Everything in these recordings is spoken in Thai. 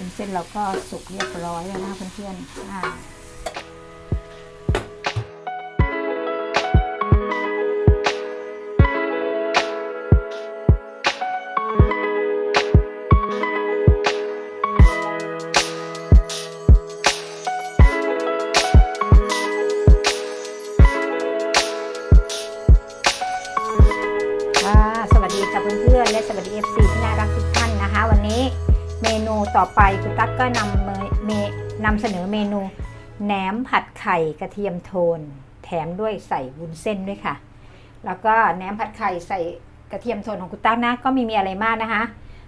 เป็นเส้นเราก็สุกเรียบร้อยแล้วนะเพื่อนๆอ่า ผัดไข่กระเทียมโทน แถมด้วยใส่วุ้นเส้นด้วยค่ะ แล้วก็แหนมผัดไข่ใส่กระเทียมโทนของคุณตั๊กนะ ก็ไม่มีอะไรมากนะคะ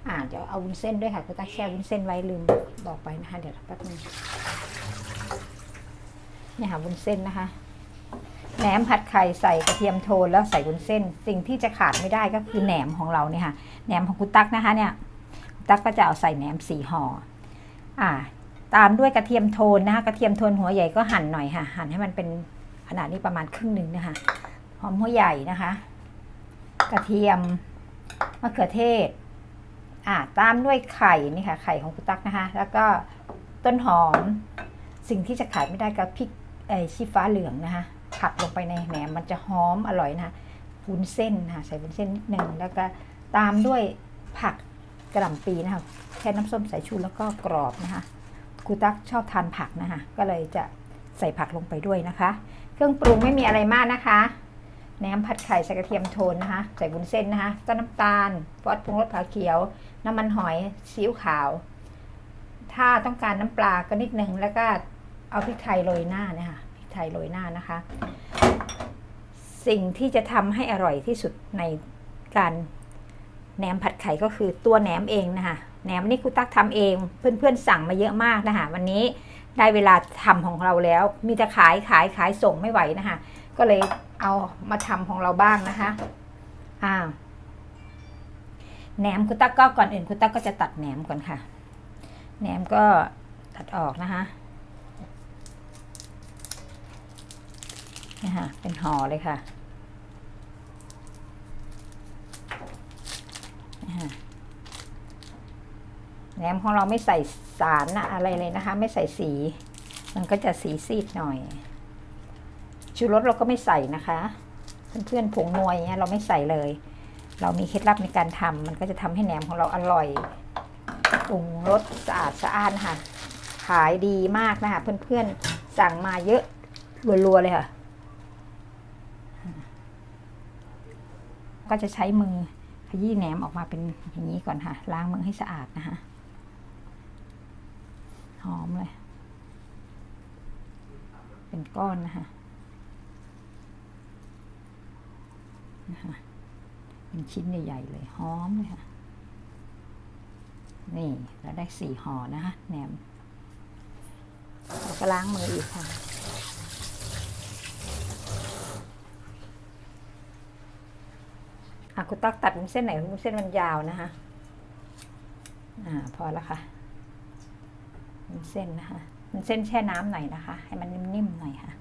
อ่าเดี๋ยวเอาวุ้นเส้นด้วยค่ะคุณตั๊กแช่วุ้นเส้นไว้ลืมบอกไปนะคะ เดี๋ยวแป๊บนึงเนี่ยค่ะวุ้นเส้นนะคะแหนมผัดไข่ใส่กระเทียมโทนแล้วใส่วุ้นเส้น สิ่งที่จะขาดไม่ได้ก็คือแหนมของเราเนี่ยค่ะแหนมของคุณตั๊กนะคะเนี่ยคุณตั๊กก็จะเอาใส่แหนมสี่ห่ออ่า ตามด้วยกระเทียมโทนนะคะกระเทียมโทนหัวใหญ่ก็หั่นหน่อยค่ะ หั่นให้มันเป็นขนาดนี้ประมาณครึ่งหนึ่งนะคะหอมหัวใหญ่นะคะ กระเทียมมะเขือเทศอ่าตามด้วยไข่นี่ค่ะ ไข่ของคุณตั๊กนะคะ แล้วก็ต้นหอม สิ่งที่จะขาดไม่ได้ก็พริกไอชี้ฟ้าเหลืองนะคะ ผัดลงไปในแหนมมันจะหอมอร่อยนะคะวุ้นเส้นนะคะใส่วุ้นเส้นนิดนึงแล้วก็ตามด้วยผักกระหล่ำปีนะคะแค่น้ำส้มสายชูแล้วก็กรอบนะคะ ครูตั๊กชอบทานผักนะคะ ก็เลยจะใส่ผักลงไปด้วยนะคะ เครื่องปรุงไม่มีอะไรมากนะคะแหนมผัดไข่ใส่กระเทียมโทนนะคะ ใส่วุ้นเส้นนะคะก็น้ำตาลฟอสปรุงรสผาเขียว น้ำมันหอยซีอิ๊วขาว ถ้าต้องการน้ำปลาก็นิดนึงแล้วก็เอาพริกไทยโรยหน้าเนี่ยค่ะพริกไทยโรยหน้านะคะ สิ่งที่จะทำให้อร่อยที่สุดในการแหนมผัดไข่ก็คือตัวแหนมเองนะคะ แหนมนี่ครูตักทำเอง เพื่อนๆสั่งมาเยอะมากนะคะวันนี้ได้เวลาทำของเราแล้ว มีแต่ขายขายขายส่งไม่ไหวนะคะก็เลยเอามาทำของเราบ้างนะคะอ่าแหนมคุณตั๊กก็ก่อนอื่นคุณตั๊กก็จะตัดแหนมก่อนค่ะ แหนมก็ตัดออกนะคะนี่ค่ะเป็นห่อเลยค่ะนี่ค่ะ แหนมของเราไม่ใส่สารนะอะไรเลยนะคะ ไม่ใส่สี มันก็จะสีซีดหน่อย ชูรสเราก็ไม่ใส่นะคะ เพื่อนๆผงนวยเนี่ยเราไม่ใส่เลย เรามีเคล็ดลับในการทำมันก็จะทำให้แหนมของเราอร่อยปรุงรสสะอาดสะอ้านค่ะ ขายดีมากนะคะ เพื่อนๆสั่งมาเยอะรัวๆเลยค่ะ ก็จะใช้มือขยี้แหนมออกมาเป็นอย่างนี้ก่อนค่ะ ล้างมือให้สะอาดนะคะ หอมเลย เป็นก้อนนะคะนะคะเป็นชิ้นใหญ่ๆเลยหอมเลยค่ะ นี่เราได้สี่ห่อนะคะแหนมเราก็ล้างมืออีกค่ะอะคุณตักตัดวุ้นเส้นไหนวุ้นเส้นมันยาวนะคะ อ่า พอแล้วค่ะ มันเส้นนะคะ มันเส้นแช่น้ำหน่อยนะคะ ให้มันนิ่มๆหน่อยค่ะ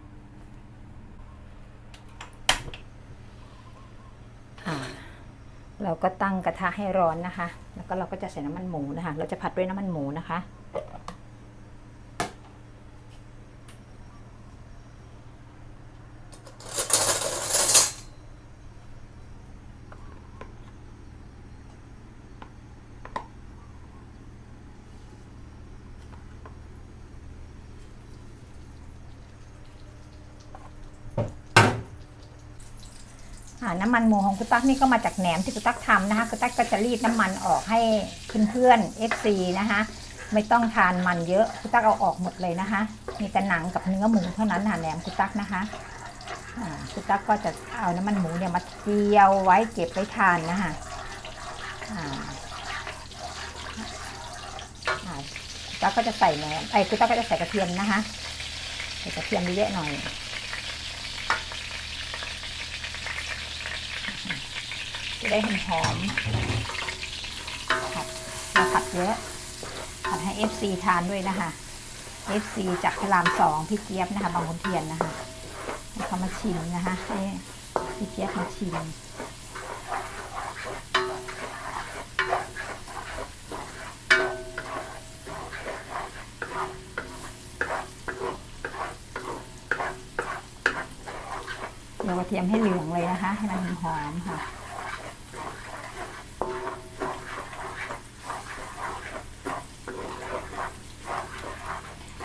เราก็ตั้งกระทะให้ร้อนนะคะ แล้วก็เราก็จะใส่น้ำมันหมูนะคะ เราจะผัดด้วยน้ำมันหมูนะคะ น้ำมันหมูของคุณตั๊กนี่ก็มาจากแหนมที่คุณตั๊กทำนะคะคุณตั๊กก็จะรีดน้ำมันออกให้เพื่อนๆ FC นะคะไม่ต้องทานมันเยอะคุณตั๊กเอาออกหมดเลยนะคะ มีแต่หนังกับเนื้อหมูเท่านั้นค่ะแหนมคุณตั๊กนะคะคุณตั๊กก็จะเอาน้ำมันหมูเนี่ยมาเจียวไว้เก็บไว้ทานนะคะคุณตั๊กก็จะใส่แหนมไอ้คุณตั๊กก็จะใส่กระเทียมนะคะใส่กระเทียมเยอะหน่อย ได้หอมหอมมาผัดเยอะผัดให้ FC ทานด้วยนะคะ FC จากพรรามสองพี่เจี๊ยบนะคะ บางคนเทียนนะคะให้เขามาชิมนะคะพี่เจี๊ยบมาชิมเยากระเทียมให้เหลืองเลยนะคะ ให้มันหอมค่ะ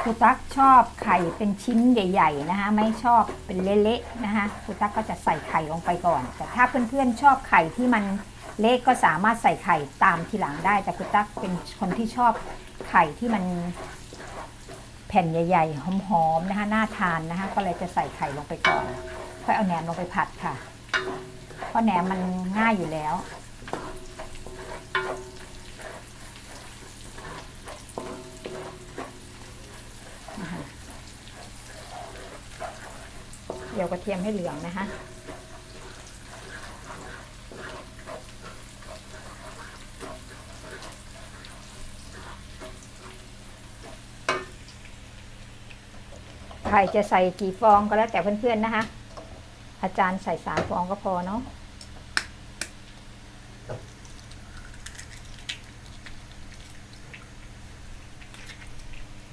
รูตั๊กชอบไข่เป็นชิ้นใหญ่ ๆ นะคะ ไม่ชอบเป็นเละๆนะคะครูตั๊กก็จะใส่ไข่ลงไปก่อน แต่ถ้าเพื่อนๆชอบไข่ที่มันเละก็สามารถใส่ไข่ตามทีหลังได้ แต่ครูตั๊กเป็นคนที่ชอบไข่ที่มันแผ่นใหญ่ๆ หอมๆ นะคะ น่าทานนะคะ ก็เลยจะใส่ไข่ลงไปก่อน ค่อยเอาแหนมลงไปผัดค่ะ เพราะแหนมมันง่ายอยู่แล้ว เดี๋ยวกระเทียมให้เหลืองนะคะใครจะใส่กี่ฟองก็แล้วแต่เพื่อนๆนะคะ อาจารย์ใส่สามฟองก็พอเนาะ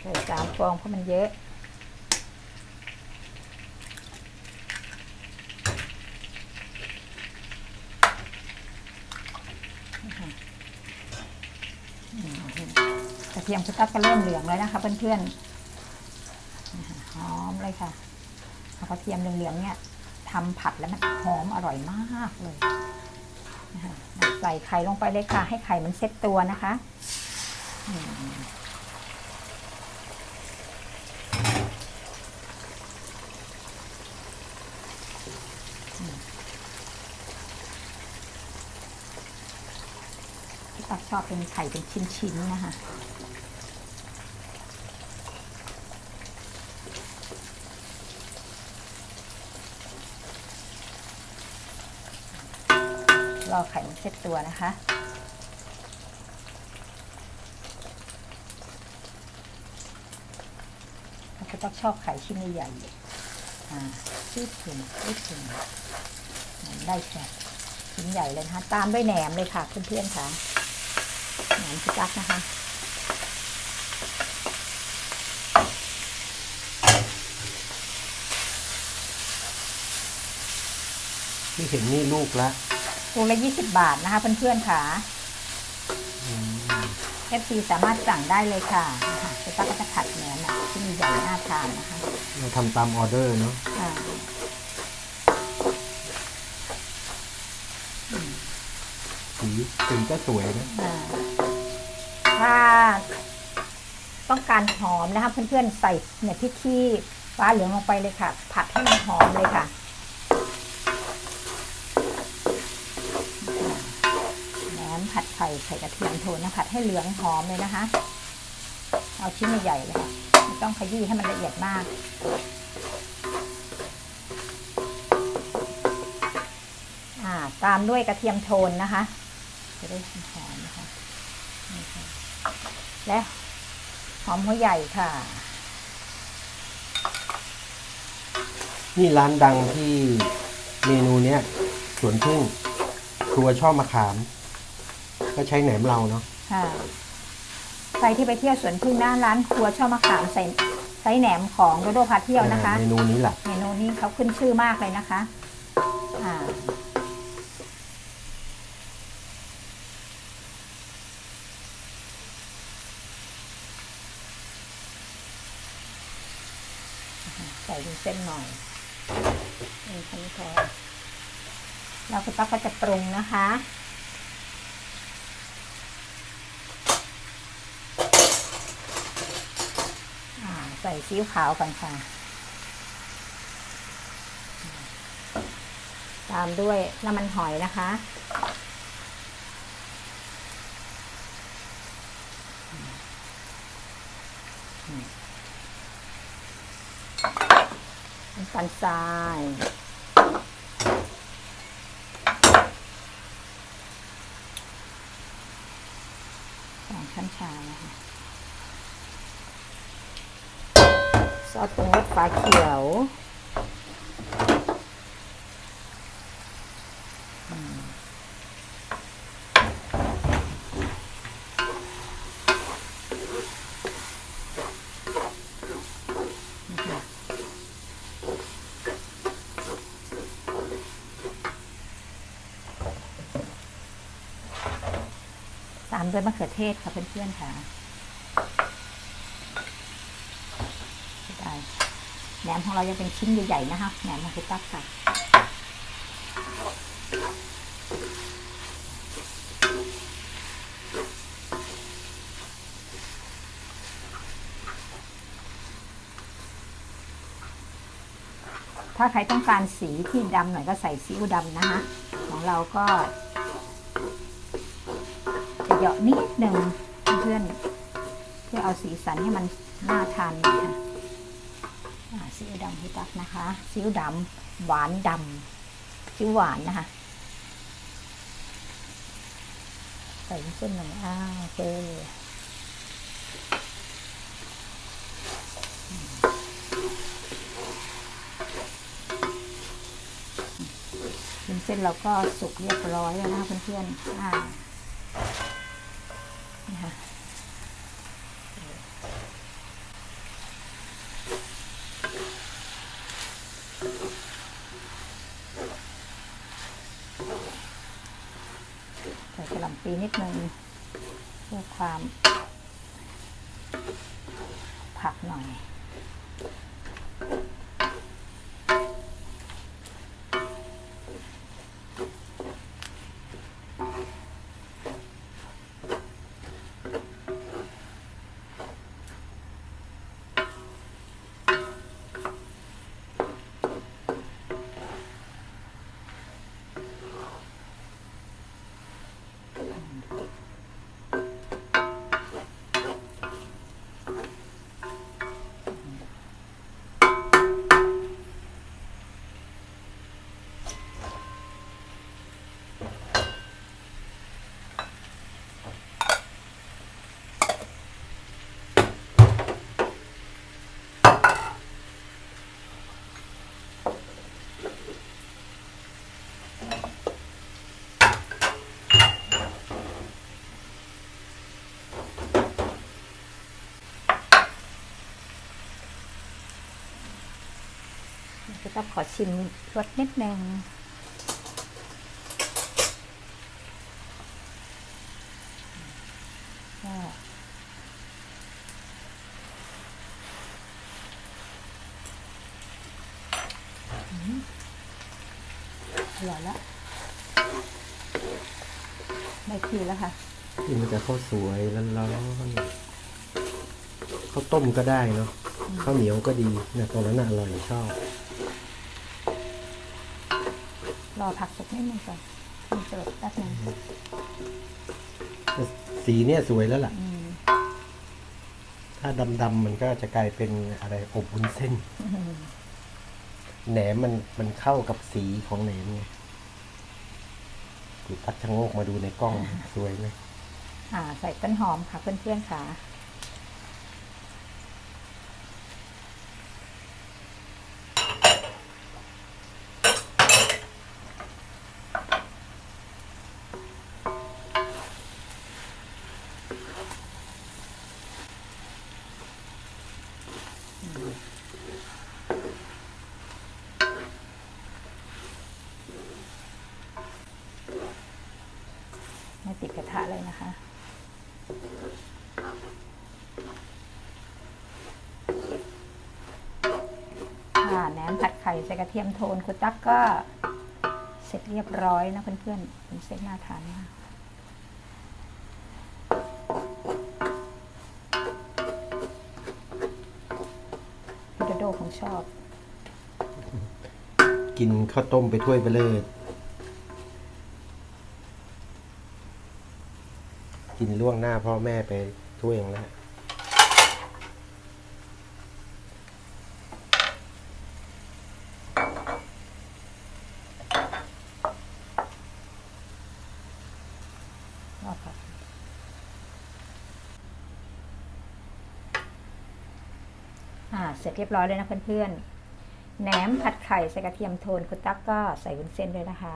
ใส่สามฟองเพราะมันเยอะ กระ เทียมสตั๊กก็เริ่มเหลืองแล้วนะคะ เพื่อนๆหอมเลยค่ะเอกระเทียมเหลืองๆเนี่ยทำผัดแล้วมันหอมอร่อยมากเลยใส่ไข่ลงไปเลยค่ะ ให้ไข่มันเซ็ตตัวนะคะที่ตักชอบเป็นไข่เป็นชิ้นๆนะคะ รอไข่มันเซ็ตตัวนะคะเราก็ต้องชอบไข่ชิ้นใหญ่ๆอ่าชืดถึงชืดถึงได้แค่ชิ้นใหญ่เลยนะคะ ตามด้วยแหนมเลยค่ะเพื่อนๆค่ะแหนมพิจักนะคะที่เห็นนี่ลูกละ ลูกละ20บาทนะคะเพื่อนๆค่ะ FC สามารถสั่งได้เลยค่ะนะคะพิจักก็จะผัดแหนมแบบที่มีใหญ่น่าทานนะคะเราทำตามออเดอร์เนาะอ่าสีสีก็สวยนะอ่าถ้าต้องการหอมนะคะเพื่อนๆใส่เนี่ยพริกขี้ฟ้าเหลืองลงไปเลยค่ะ ผัดให้มันหอมเลยค่ะ ข่ไข่กระเทียมโทนนะผัดให้เหลืองหอมเลยนะคะ เอาชิ้นใหญ่ๆเลยค่ะไม่ต้องขยี้ให้มันละเอียดมากตามด้วยกระเทียมโทนนะคะ จะได้หอมนะคะนี่ค่ะและหอมหัวใหญ่ค่ะ นี่ร้านดังที่เมนูเนี้ยสวนพึ่งครัวช่อมะขาม ก็ใช้แหนมเราเนาะค่ะใครที่ไปเที่ยวสวนพึ่งหน้าร้านครัวช่อมะขามใส่ไซแหนมของโดโดพาเที่ยวนะคะ เมนูนี้แหละเมนูนี้เขาขึ้นชื่อมากเลยนะคะอ่าใส่ดูเส้นหน่อยนี่คันนี้พอแล้วคุณป้าก็จะปรุงนะคะ อ่า ใส่ซีอิ๊วขาวก่อนค่ะ ตามด้วยน้ำมันหอยนะคะ น้ำตาลทรายสองช้อนชานะคะ ซอสปรุงรสฝาเขียวสามด้วยมะเขือเทศค่ะเพื่อนๆค่ะ มของเรายังเป็นชิ้นใหญ่ๆนะคะแหนมของคุณตั๊กค่ะถ้าใครต้องการสีที่ดำหน่อยก็ใส่ซีอิ๊วดำนะคะ ของเราก็จะเหยาะนิดหนึ่งเพื่อนเพื่อเอาสีสันให้มันน่าทานหน่อยค่ะ นะคะซีอิ๊วดำหวานดำซีอิ๊วหวานนะคะใส่เส้นหน่อยอ้าวโอเคเส้นเราก็สุกเรียบร้อยแล้วนะคะเพื่อนๆอ่า จะต้องขอชิมรสนิดนึงอืมอร่อยแล้วได้ทีแล้วค่ะกินกับข้าวสวยร้อนๆข้าวต้มก็ได้เนาะข้าวเหนียวก็ดีเนี่ยตรงนั้นอร่อยชอบ รอผักสุกนิดนึงก่อนมีสลดแป๊บนึงแต่สีเนี่ยสวยแล้วล่ะ อืมถ้าดำๆมันก็จะกลายเป็นอะไรอบวุ้นเส้น แหนมมันมันเข้ากับสีของแหนมไงกูตัดชะโงกมาดูในกล้อง สวยไหม อ่า ใส่ต้นหอมค่ะเพื่อนๆค่ะ ไม่ติดกระทะเลยนะคะ ค่ะแหนมผัดไข่ใส่กระเทียมโทนคุณตั๊กก็เสร็จเรียบร้อยนะเพื่อนๆเป็นเส้นน่าทานมากพี่โดโดคงชอบ กินข้าวต้มไปถ้วยไปเลย กินล่วงหน้าพ่อแม่ไปถ้วยหนึงแล้วรอบค่ะอ่าเสร็จเรียบร้อยเลยนะเพื่อนๆแหนมผัดไข่ใส่กระเทียมโทนคุณตั๊กก็ใส่วุ้นเส้นด้วยนะคะ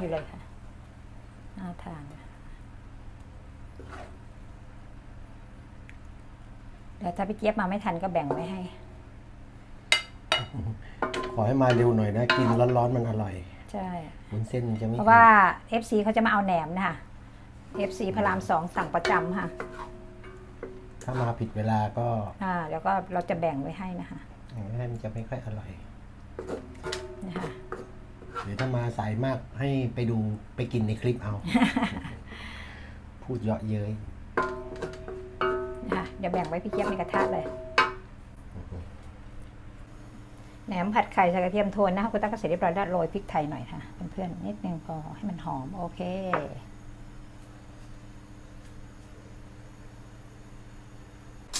อยู่เลยค่ะน่าทานเดี๋ยวถ้าพี่เจี๊ยบมาไม่ทันก็แบ่งไว้ให้ ขอให้มาเร็วหน่อยนะ กินร้อนๆมันอร่อย ใช่วุ้นเส้นจะไม่เพราะว่า FC เขาจะมาเอาแหนมนะคะ FC พระรามสองสั่งประจำค่ะ ถ้ามาผิดเวลาก็ อ่า แล้วก็เราจะแบ่งไว้ให้นะคะไม่ได้มันจะไม่ค่อยอร่อยนะคะ เดี๋ยวถ้ามาสายมากให้ไปดูไปกินในคลิปเอา พูดเยาะเย้ยนะคะเดี๋ยวแบ่งไว้พี่เจี๊ยบในกระทะเลยแหนมผัดไข่ใส่กระเทียมโทนนะคะคุณตั๊กก็เสร็จเรียบร้อยแล้วโรยพริกไทยหน่อยค่ะเพื่อนๆนิดนึงพอให้มันหอมโอเค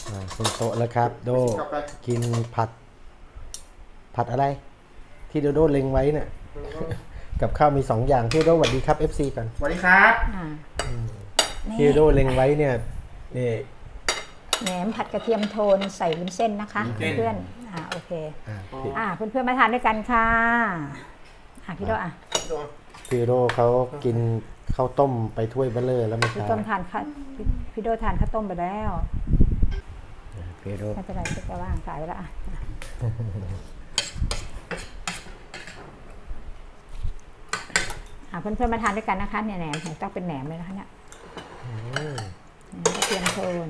อ่าเป็นโต๊ะแล้วครับ โดกินผัด ผัดอะไร ที่โดโดเล็งไว้เนี่ย กับข้าวมีสองอย่างที่โดสวัสดีครับ FC กันสวัสดีครับ อ่าที่นี่โดเล็งไว้เนี่ยนี่แหนมผัดกระเทียมโทนใส่วุ้นเส้นนะคะ วุ้นเส้น เพื่อนๆอ่าโอเคอ่าอ่าเพื่อนๆมาทานด้วยกันค่ะอ่าพี่โดอะพี่โดเขากินข้าวต้มไปถ้วยเบลเลอร์แล้วไม่พี่ใช่ต้มทานข้าวพี่พี่โดทานข้าวต้มไปแล้วพี่โดไม่เป็นไรก็จะว่างสายไปแล้วอะ อ่าเพื่อนๆมาทานด้วยกันนะคะเนี่ยแหนมของตั๊กเป็นแหนมเลยนะคะเนี่ยแหนมกระเทียมโทน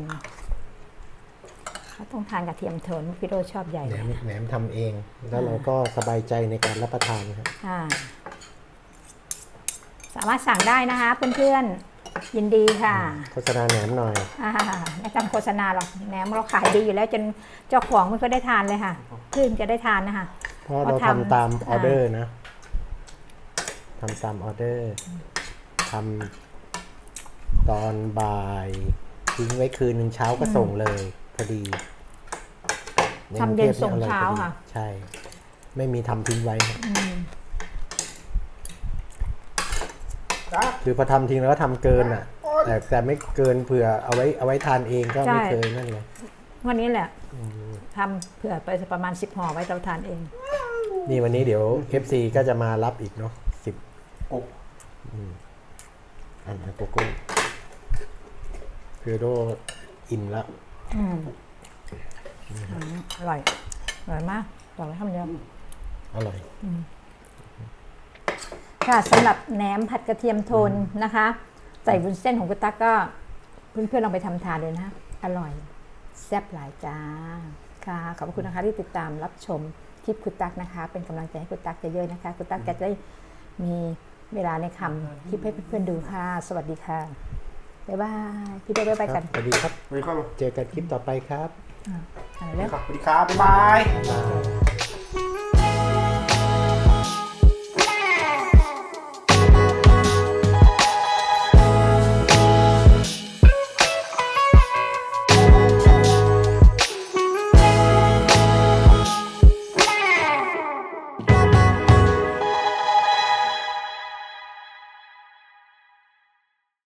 เขาต้องทานกระเทียมโทนพี่โดชอบใหญ่แหนเลยมแหนมทำเอง แล้วเราก็สบายใจในการรับประทานครับอ่าสามารถสั่งได้นะคะ เพื่อนๆยินดีค่ะ โฆษณาแหนมหน่อยอ่าไม่ต้องโฆษณาหรอกแหนมเราขายดีอยู่แล้วจนเจ้าของไม่เคอยได้ทานเลยค่ะเพิ่งจะได้ทานนะคะเพราะเราเราทำทำตามอ่าออเดอร์นะ ทำตามออเดอร์ทำตอนบ่ายทิ้งไว้คืนหนึ่งเช้าก็ส่งเลยพอดีทำเย็นกรุส่งงทพเช้าอร่อยพอดีค่ะ ใช่ ไม่มีทำทิ้งไว้ครับอืมคือพอทำทิ้งแล้วก็ทำเกินอะ แต่แต่ไม่เกินเผื่อเอาไว้เอาไว้ทานเองก็ไม่เคยนั่นเลยวันนี้แหละทำเผื่อไปประมาณสิบห่อไว้เราทานเอง นี่วันนี้เดี๋ยว FC ก็จะมารับอีกเนาะ สิบกบอันนะโกโก้คือโดอิ่มแล้วอืมอืมอร่อย อร่อยมากบอกเลยคำเดียวอร่อยค่ะสำหรับแหนมผัดกระเทียมโทนนะคะ ใส่วุ้นเส้นของกุตักก็เพื่อนๆลองไปทำทานเลยนะ อร่อยแซ่บหลายจ้า ค่ะ ขอบคุณนะคะที่ติดตามรับชมคลิปคุณตักนะคะ เป็นกำลังใจให้คุณตักเยอะๆนะคะคุณตักจะได้มี เวลาในคำคลิปให้เพื่อนๆดูค่ะ สวัสดีค่ะ บ๊ายบาย พี่โดบ๊ายบายคกัรันบสวัสดีครับ สวัสดีครับ เจอกันคลิปต่อไปครับอ่าอะไรสวัสเร็ดีวครับสวัสดีครับ บ๊ายบาย บ๊ายบาย